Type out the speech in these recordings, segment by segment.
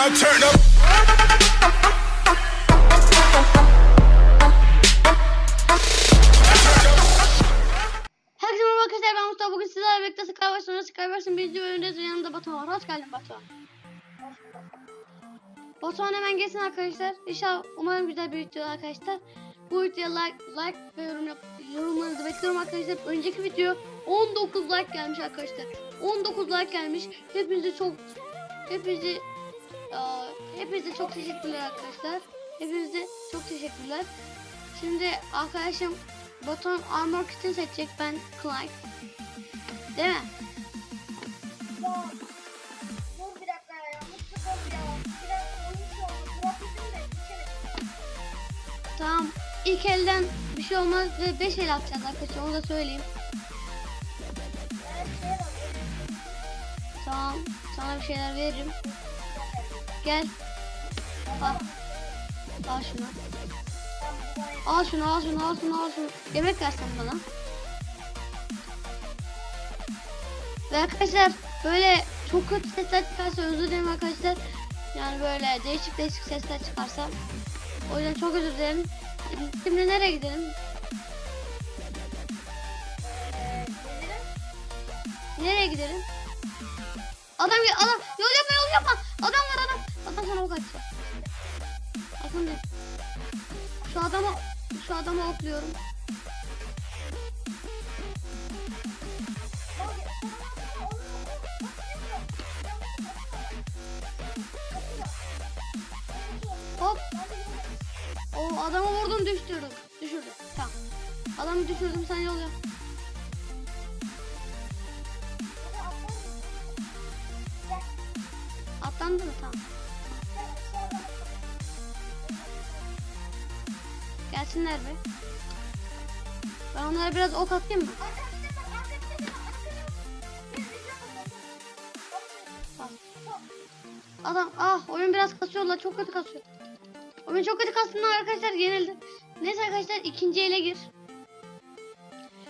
Herkese merhaba arkadaşlar ben Mustafa bugün sizlerle birlikte Skyverse'ın Skyverse'ın birinci bölümünde yanımda Batuhan var. Hoş geldin Batuhan. Batuhan hemen gelsin arkadaşlar. İnşallah umarım güzel bir video arkadaşlar. Bu videoya like, like ve yorum yap, yorumlarınızı bekliyorum arkadaşlar. Önceki video 19 like gelmiş arkadaşlar. 19 like gelmiş. Hepinize çok hepinizi aa, hepinize çok teşekkürler arkadaşlar. Hepinize çok teşekkürler. Şimdi arkadaşım Batuhan Armor Kit'ini seçecek ben Clyde. Değil mi? Tamam. İlk elden bir şey olmaz ve 5 el atacağız arkadaşlar onu da söyleyeyim. Tamam. Sana bir şeyler veririm. Gel. Al. Al şunu. Al şunu al şunu al şunu al şunu. Yemek versen bana. Ve arkadaşlar böyle çok kötü sesler çıkarsa özür dilerim arkadaşlar. Yani böyle değişik değişik sesler çıkarsa. O yüzden çok özür dilerim. Şimdi nereye gidelim? Nereye gidelim? Adam adam Şu adamı şu adamı okluyorum. Hop. O adamı vurdum düşürdüm. Düşürdüm. Tamam. Adamı düşürdüm sen yol yap. Atlandı mı? Tamam. Gelsinler be. Ben onlara biraz ok atayım mı? Adam ah oyun biraz kasıyorlar çok kötü kasıyor. Oyun çok kötü kastığından arkadaşlar yenildi. Neyse arkadaşlar ikinci ele gir.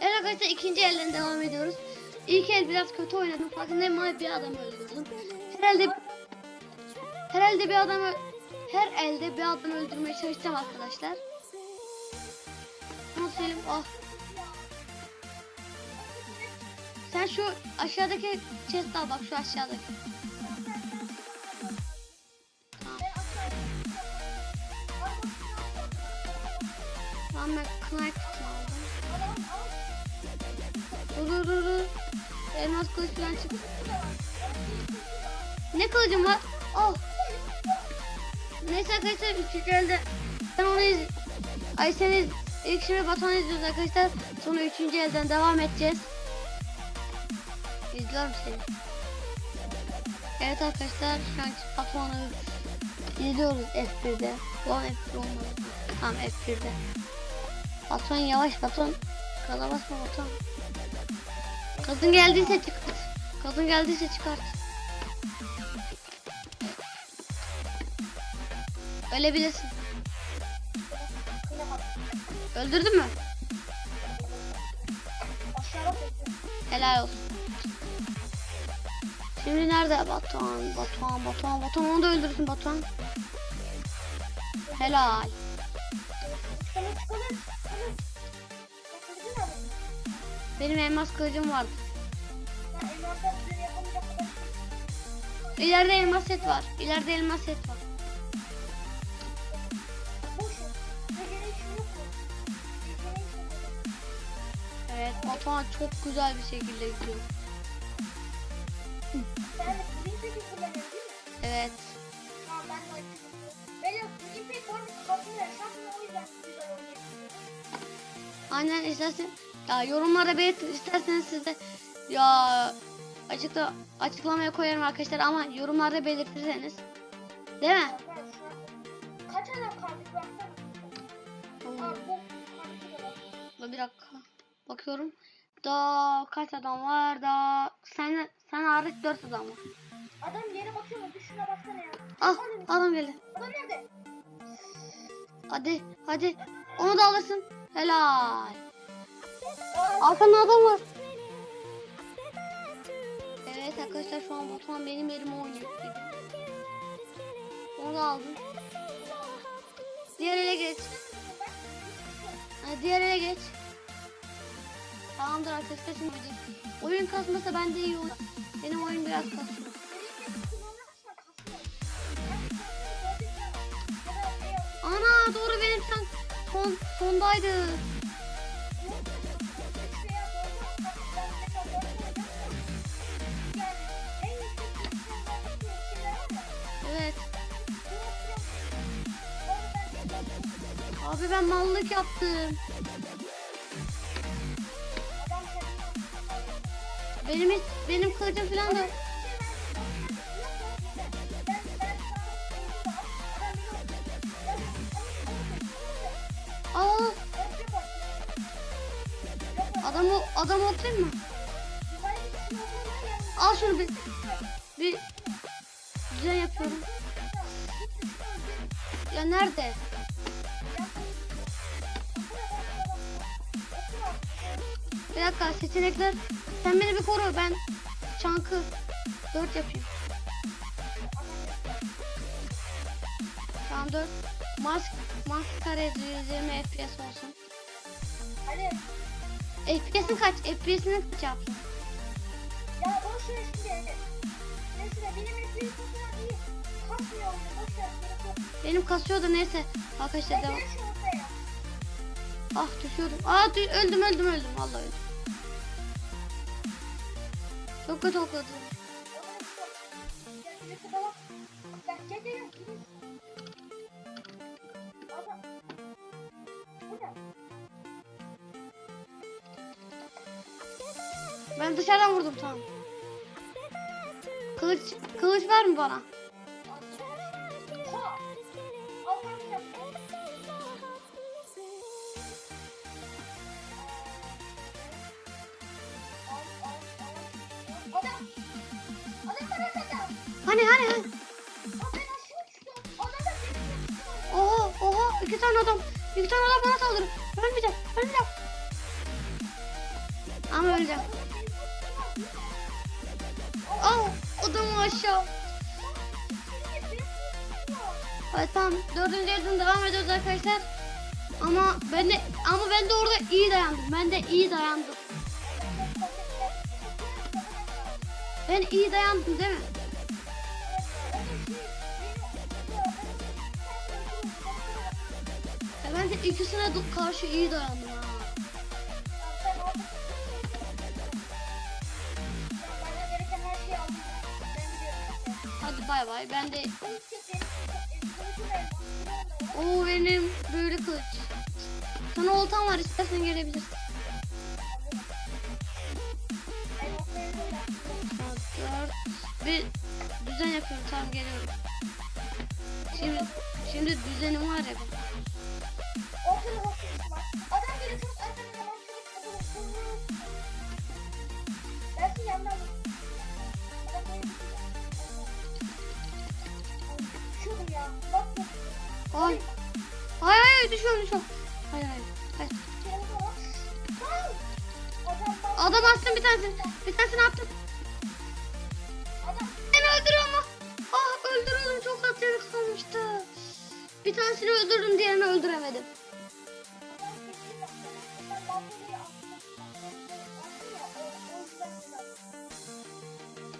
Evet arkadaşlar ikinci elden devam ediyoruz. İlk el biraz kötü oynadım. Farkındayım ama bir adam öldürdüm. Herhalde herhalde bir adamı her elde bir adam öldürmeye çalışacağım arkadaşlar. Söyleyeyim? Ah. Sen şu aşağıdaki chest al bak şu aşağıdaki. Tamam ben knife aldım. Dur dur dur. Elmas kılıç falan çık. Ne kılıcım var? Oh. Neyse arkadaşlar üçüncü elde. Ben onu. Ay sen. İlk şimdi Batuhan izliyoruz arkadaşlar. Sonra üçüncü elden devam edeceğiz. İzliyorum seni. Evet arkadaşlar şu an Batuhan'ı izliyoruz F1'de. Ulan F1 olmadı. Tamam F1'de. Batuhan yavaş Batuhan. Gaza basma Batuhan. Kadın geldiyse çıkart. Kadın geldiyse çıkart. Ölebilirsin. Öldürdün mü? Helal olsun. Şimdi nerede Batuhan? Batuhan, Batuhan, Batuhan onu da öldürsün Batuhan. Helal. Benim elmas kılıcım vardı. İleride elmas set var. İleride elmas set var. Evet Batuhan çok güzel bir şekilde gidiyor. Evet. Aynen istersen ya yorumlarda belirtin isterseniz siz de ya açıkla açıklamaya koyarım arkadaşlar ama yorumlarda belirtirseniz değil mi? Kaç adam kaldık baksana. Tamam. Aa, bu kaldı. Bir dakika bakıyorum. Daha kaç adam var? Daha sen sen hariç 4 adam var. Adam yere bakıyor mu? Bir şuna baksana ya. Ah adam geldi. Adam nerede? Hadi hadi onu da alırsın. Helal. Arkanda adam var. Evet arkadaşlar şu an Batuhan benim yerime oynuyor. Onu da aldım. Diğer ele geç. Ha, diğer ele geç. Tamamdır arkadaşlar şimdi oyun kasmasa bende iyi olur. Benim oyun biraz kasıyor. Ana doğru benim sen son sondaydı. Evet. Abi ben mallık yaptım. Benim hiç, benim kılıcım falan da Aa adamı adam oklayayım mı? Al şunu bir bir düzen yapıyorum. Ya nerede? Bir dakika seçenekler. Sen beni bir koru ben çankı 4 yapayım. Tamam 4. Mask, mask kare 120 FPS olsun. Hadi. FPS'in kaç? FPS'ini kaç yaptın? Ya boş ver şimdi. Mesela benim kadar iyi. Kasmıyor. Boş ver. Benim kasıyor da neyse. Arkadaşlar devam. Ah düşüyordum. Aa dü- öldüm öldüm öldüm. Vallahi öldüm. Adam. Bu ne? Ben dışarıdan vurdum tamam. Kılıç kılıç var mı bana? Düştü. Oha oha iki tane adam. İki tane adam bana saldırıyor. Ölmeyeceğim ölmeyeceğim. Ama öleceğim. Aa adamı aşağı. Evet tamam dördüncü yerden devam ediyoruz arkadaşlar. Ama ben de ama ben de orada iyi dayandım. Ben de iyi dayandım. Ben iyi dayandım değil mi? İkisine karşı iyi dayandım ha. Hadi bay bay. Ben de o benim böyle kılıç. Sana oltan var istersen gelebilirsin. Bir düzen yapıyorum tamam geliyorum. Şimdi şimdi düzenim var ya benim. Bir tanesini öldürdüm diğerini öldüremedim.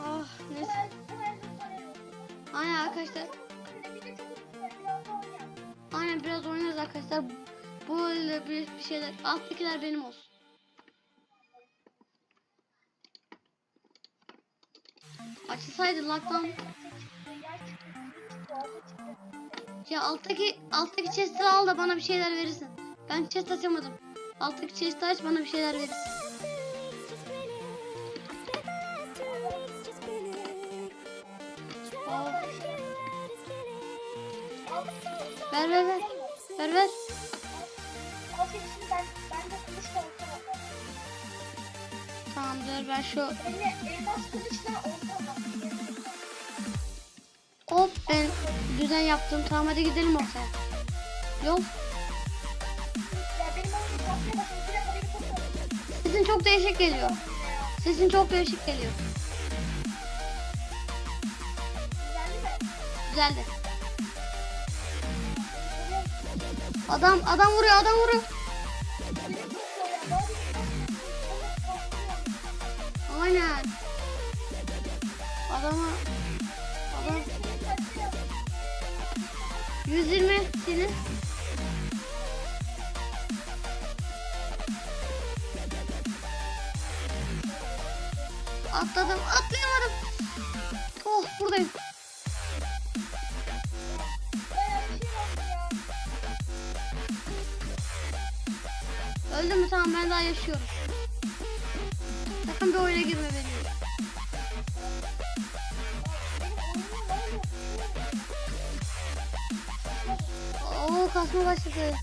Ah neyse. Aynen arkadaşlar. Aynen biraz oynarız arkadaşlar. Böyle bir, şeyler. Alttakiler benim olsun. Açılsaydı laktan. Ya alttaki alttaki chest'i al da bana bir şeyler verirsin. Ben chest açamadım. Alttaki chest'i aç bana bir şeyler verirsin. Aa, ver ver ver. Ver ver. Tamamdır ben şu düzen yaptım. Tamam hadi gidelim ortaya. Yol. Sesin çok değişik geliyor. Sesin çok değişik geliyor. Güzeldi. Adam adam vuruyor adam vuruyor. Aynen. Adama 120 senin. Atladım atlayamadım. Oh buradayım. Öldüm mü tamam ben daha yaşıyorum. Sakın bir oyuna girme benim. Oo kasma başladı.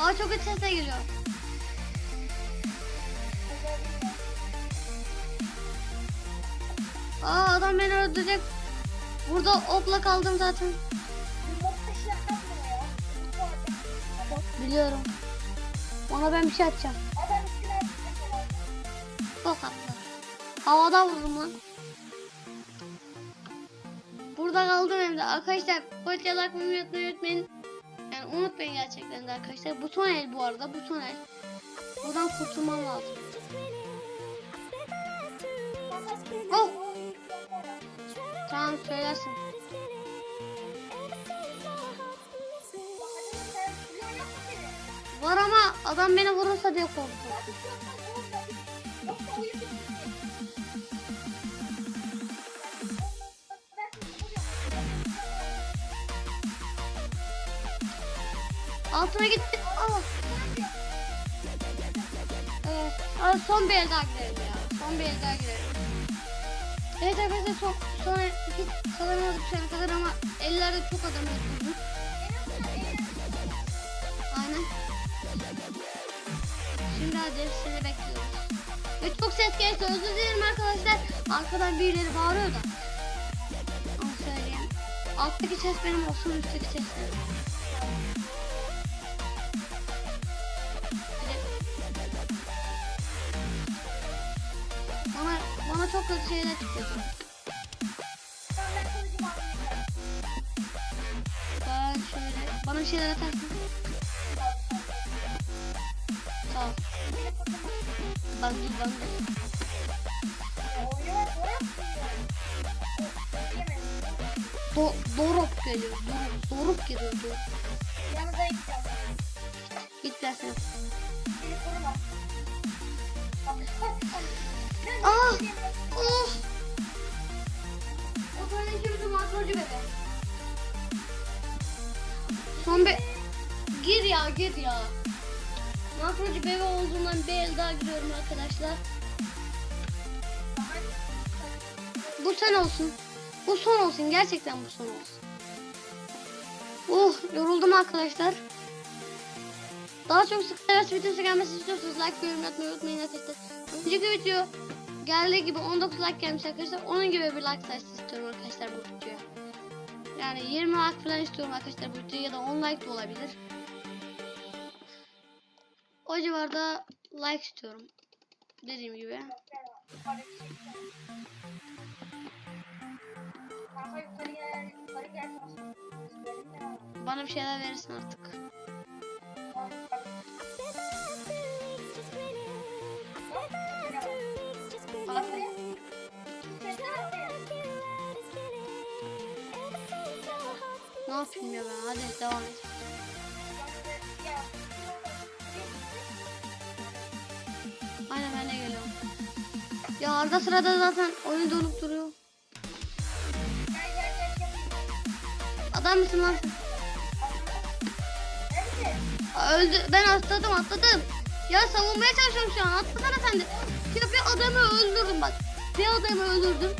Aa çok kötü sesler geliyor. Aa adam beni öldürecek. Burada opla kaldım zaten. Biliyorum. Ona ben bir şey atacağım. Bok attı. Havada vurdum lan. Burada kaldım hem de. Arkadaşlar poliçe bakmayı unutmayın. unutmayın. Yani unutmayın gerçekten de arkadaşlar. Bu son el bu arada. Bu son el. Buradan kurtulmam lazım. Oh. Tamam söylersin. Var ama adam beni vurursa diye korkuyorum. Altına gitti. Aa. Evet. Aa, son bir el daha girelim ya. Son bir el daha girelim. Evet arkadaşlar son, son hiç kazanamadık şu ana kadar ama ellerde çok adam öldürdük. Aynen. Şimdi hadi seni bekliyoruz. Ve çok ses gelirse özür dilerim arkadaşlar. Arkadan birileri bağırıyor da. Onu söyleyeyim. Alttaki ses benim olsun üstteki ses benim. Bana çok kötü şeyler çıkıyor. Ben şöyle, bana bir şeyler atarsın. Sağ ol. Ben dur, ben dur. Do Doruk geliyor. Doruk, Doruk geliyor. Doruk. Git dersen. Ah! Oh! Bebe olduğundan bir el daha giriyorum arkadaşlar. Bu sen olsun. Bu son olsun. Gerçekten bu son olsun. Oh yoruldum arkadaşlar. Daha çok sık evet videosu gelmesi istiyorsanız like ve yorum atmayı unutmayın arkadaşlar. Önceki video geldiği gibi 19 like gelmiş arkadaşlar. Onun gibi bir like sayısı istiyorum arkadaşlar bu videoya. Yani 20 like falan istiyorum arkadaşlar bu videoya ya da 10 like de olabilir. O civarda like istiyorum. Dediğim gibi. Bana bir şeyler verirsin artık. Ne yapayım ya ben? Hadi devam et. Ya arada sırada zaten oyun donup duruyor. Adam mısın lan sen? Öldü. Ben atladım atladım. Ya savunmaya çalışıyorum şu an. Atlasana sen de. Ya bir adamı öldürdüm bak. Bir adamı öldürdüm.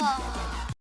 哇